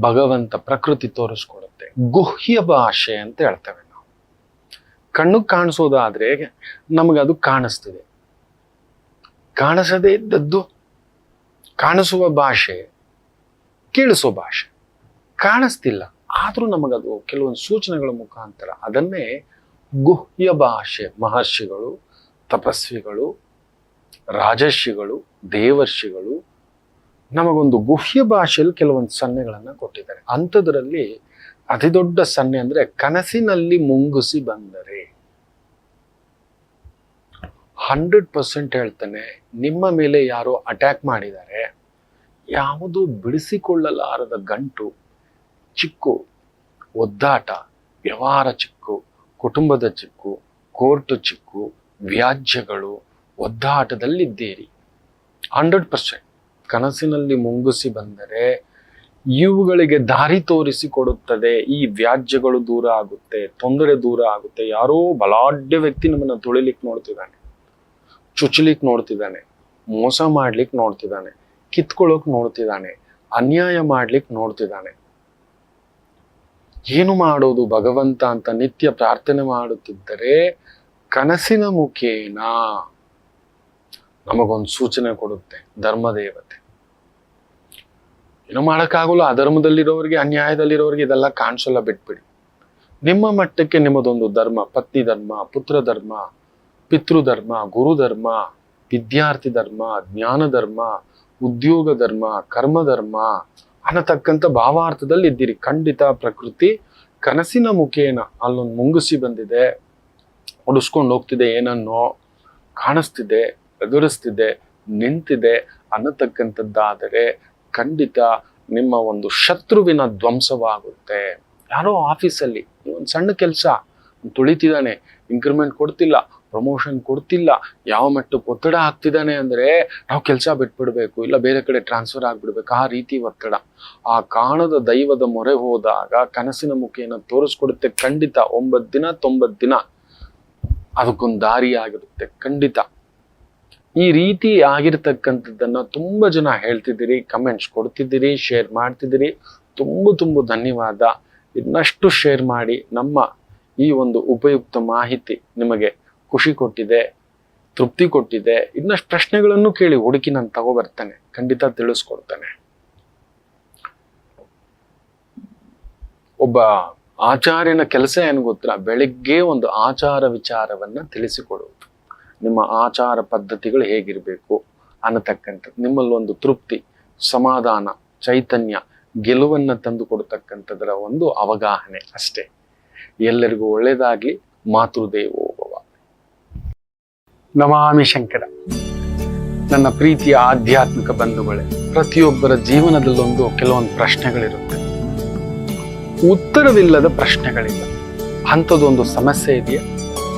ಭಗವಂತ ಪ್ರಕೃತಿ ತೋರಿಸ್ಕೊಡುತ್ತೆ. ಗುಹ್ಯ ಭಾಷೆ ಅಂತ ಹೇಳ್ತೇವೆ ನಾವು. ಕಣ್ಣು ಕಾಣಿಸೋದಾದ್ರೆ ನಮಗದು ಕಾಣಿಸ್ತದೆ. ಕಾಣಿಸದೇ ಇದ್ದದ್ದು ಕಾಣಿಸುವ ಭಾಷೆ, ಕೇಳಿಸೋ ಭಾಷೆ. ಕಾಣಿಸ್ತಿಲ್ಲ. ಆದ್ರೂ ನಮಗದು ಕೆಲವೊಂದು ಸೂಚನೆಗಳ ಮುಖಾಂತರ ಅದನ್ನೇ ಗುಹ್ಯ ಭಾಷೆ. ಮಹರ್ಷಿಗಳು, ತಪಸ್ವಿಗಳು, ರಾಜರ್ಷಿಗಳು, ದೇವರ್ಷಿಗಳು ನಮಗೊಂದು ಗುಹ್ಯ ಭಾಷೆಯಲ್ಲಿ ಕೆಲವೊಂದು ಸನ್ನೆಗಳನ್ನ ಕೊಟ್ಟಿದ್ದಾರೆ. ಅಂಥದ್ರಲ್ಲಿ ಅತಿ ದೊಡ್ಡ ಸನ್ನೆ ಅಂದ್ರೆ ಕನಸಿನಲ್ಲಿ ಮುಂಗುಸಿ ಬಂದರೆ. ಹಂಡ್ರೆಡ್ ಪರ್ಸೆಂಟ್ ಹೇಳ್ತಾನೆ, ನಿಮ್ಮ ಮೇಲೆ ಯಾರೋ ಅಟ್ಯಾಕ್ ಮಾಡಿದ್ದಾರೆ. ಯಾವುದು ಬಿಡಿಸಿಕೊಳ್ಳಲಾರದ ಗಂಟು, ಚಿಕ್ಕು, ಒದ್ದಾಟ, ವ್ಯವಹಾರ ಚಿಕ್ಕು, ಕುಟುಂಬದ ಚಿಕ್ಕು, ಕೋರ್ಟು ಚಿಕ್ಕು, ವ್ಯಾಜ್ಯಗಳು, ಒದ್ದಾಟದಲ್ಲಿದ್ದೀರಿ. Hundred percent. ಕನಸಿನಲ್ಲಿ ಮುಂಗುಸಿ ಬಂದರೆ ಇವುಗಳಿಗೆ ದಾರಿ ತೋರಿಸಿ ಕೊಡುತ್ತದೆ. ಈ ವ್ಯಾಜ್ಯಗಳು ದೂರ ಆಗುತ್ತೆ, ತೊಂದರೆ ದೂರ ಆಗುತ್ತೆ. ಯಾರೋ ಬಲಾಢ್ಯ ವ್ಯಕ್ತಿ ನಮ್ಮನ್ನ ತುಳಿಲಿಕ್ಕೆ ನೋಡ್ತಿದ್ದಾನೆ ಚುಚ್ಚಲಿಕ್ಕೆ ನೋಡ್ತಿದ್ದಾನೆ, ಮೋಸ ಮಾಡ್ಲಿಕ್ಕೆ ನೋಡ್ತಿದ್ದಾನೆ, ಕಿತ್ಕೊಳ್ಳೋಕ್ ನೋಡ್ತಿದ್ದಾನೆ, ಅನ್ಯಾಯ ಮಾಡ್ಲಿಕ್ಕೆ ನೋಡ್ತಿದ್ದಾನೆ. ಏನು ಮಾಡೋದು ಭಗವಂತ ಅಂತ ನಿತ್ಯ ಪ್ರಾರ್ಥನೆ ಮಾಡುತ್ತಿದ್ದರೆ ಕನಸಿನ ಮುಖೇನ ನಮಗೊಂದು ಸೂಚನೆ ಕೊಡುತ್ತೆ ಧರ್ಮದೇವತೆ. ಏನು ಮಾಡೋಕ್ಕಾಗಲ್ಲ. ಅಧರ್ಮದಲ್ಲಿರೋರಿಗೆ, ಅನ್ಯಾಯದಲ್ಲಿರೋರಿಗೆ ಇದೆಲ್ಲ ಕಾಣಿಸಲ್ಲ ಬಿಟ್ಬಿಡಿ. ನಿಮ್ಮ ಮಟ್ಟಕ್ಕೆ ನಿಮ್ಮದೊಂದು ಧರ್ಮ, ಪತ್ನಿ ಧರ್ಮ, ಪುತ್ರ ಧರ್ಮ ಪಿತೃಧರ್ಮ ಗುರುಧರ್ಮ ವಿದ್ಯಾರ್ಥಿ ಧರ್ಮ, ಜ್ಞಾನ ಧರ್ಮ, ಉದ್ಯೋಗ ಧರ್ಮ, ಕರ್ಮ ಧರ್ಮ, ಅನ್ನತಕ್ಕಂಥ ಭಾವಾರ್ಥದಲ್ಲಿ ಇದ್ದೀರಿ. ಖಂಡಿತ ಪ್ರಕೃತಿ ಕನಸಿನ ಮುಖೇನ ಅಲ್ಲೊಂದು ಮುಂಗುಸಿ ಬಂದಿದೆ. ಹೊಡಿಸ್ಕೊಂಡು ಹೋಗ್ತಿದೆ ಏನನ್ನೋ ಕಾಣಿಸ್ತಿದೆ, ಎದುರಿಸ್ತಿದೆ, ನಿಂತಿದೆ ಅನ್ನತಕ್ಕಂಥದ್ದಾದರೆ ಖಂಡಿತ ನಿಮ್ಮ ಒಂದು ಶತ್ರುವಿನ ಧ್ವಂಸವಾಗುತ್ತೆ. ಯಾರೋ ಆಫೀಸಲ್ಲಿ ಒಂದು ಸಣ್ಣ ಕೆಲಸ ತುಳಿತಿದ್ದಾನೆ ಇನ್ಕ್ರಿಮೆಂಟ್ ಕೊಡ್ತಿಲ್ಲ ಪ್ರಮೋಷನ್ ಕೊಡ್ತಿಲ್ಲ, ಯಾವ ಮಟ್ಟಕ್ಕೆ ಒತ್ತಡ ಆಗ್ತಿದ್ದಾನೆ ಅಂದರೆ ನಾವು ಕೆಲಸ ಬಿಟ್ಬಿಡ್ಬೇಕು, ಇಲ್ಲ ಬೇರೆ ಕಡೆ ಟ್ರಾನ್ಸ್ಫರ್ ಆಗಿಬಿಡ್ಬೇಕು, ಆ ರೀತಿ ಒತ್ತಡ. ಆ ಕಾಣದ ದೈವದ ಮೊರೆ ಹೋದಾಗ ಕನಸಿನ ಮುಖೇನ ತೋರಿಸ್ಕೊಡುತ್ತೆ ಖಂಡಿತ. ಒಂಬತ್ತು ದಿನ ತೊಂಬತ್ತು ದಿನ. ಅದಕ್ಕೊಂದು ದಾರಿ ಆಗಿರುತ್ತೆ ಖಂಡಿತ. ಈ ರೀತಿ ಆಗಿರ್ತಕ್ಕಂಥದ್ದನ್ನ ತುಂಬಾ ಜನ ಹೇಳ್ತಿದ್ದೀರಿ ಕಮೆಂಟ್ಸ್ ಕೊಡ್ತಿದ್ದೀರಿ ಶೇರ್ ಮಾಡ್ತಿದ್ದೀರಿ. ತುಂಬ ತುಂಬ ಧನ್ಯವಾದ. ಇನ್ನಷ್ಟು ಶೇರ್ ಮಾಡಿ ನಮ್ಮ ಈ ಒಂದು ಉಪಯುಕ್ತ ಮಾಹಿತಿ ನಿಮಗೆ ಖುಷಿ ಕೊಟ್ಟಿದೆ, ತೃಪ್ತಿ ಕೊಟ್ಟಿದೆ. ಇನ್ನಷ್ಟು ಪ್ರಶ್ನೆಗಳನ್ನು ಕೇಳಿ ಹುಡುಕಿ ನಾನು ತಗೋ ಬರ್ತೇನೆ ಖಂಡಿತ ತಿಳಿಸ್ಕೊಡ್ತೇನೆ. ಒಬ್ಬ ಆಚಾರ್ಯನ ಕೆಲಸ ಏನು ಗೊತ್ತಾ? ಬೆಳಿಗ್ಗೆ ಒಂದು ಆಚಾರ ವಿಚಾರವನ್ನ ತಿಳಿಸಿಕೊಡುವುದು ನಿಮ್ಮ ಆಚಾರ ಪದ್ಧತಿಗಳು ಹೇಗಿರಬೇಕು ಅನ್ನತಕ್ಕಂಥದ್ದು. ನಿಮ್ಮಲ್ಲಿ ಒಂದು ತೃಪ್ತಿ, ಸಮಾಧಾನ, ಚೈತನ್ಯ, ಗೆಲುವನ್ನು ತಂದು ಕೊಡ್ತಕ್ಕಂಥದ್ರ ಒಂದು ಅವಗಾಹನೆ ಅಷ್ಟೇ. ಎಲ್ಲರಿಗೂ ಒಳ್ಳೆಯದಾಗಿ ಮಾತೃದೇವೋಭವ ನಮಾಮಿ ಶಂಕರ. ನನ್ನ ಪ್ರೀತಿಯ ಆಧ್ಯಾತ್ಮಿಕ ಬಂಧುಗಳೇ, ಪ್ರತಿಯೊಬ್ಬರ ಜೀವನದಲ್ಲೊಂದು ಕೆಲವೊಂದು ಪ್ರಶ್ನೆಗಳಿರುತ್ತೆ. ಉತ್ತರವಿಲ್ಲದ ಪ್ರಶ್ನೆಗಳಿಲ್ಲ. ಅಂಥದ್ದೊಂದು ಸಮಸ್ಯೆ ಇದೆಯಾ?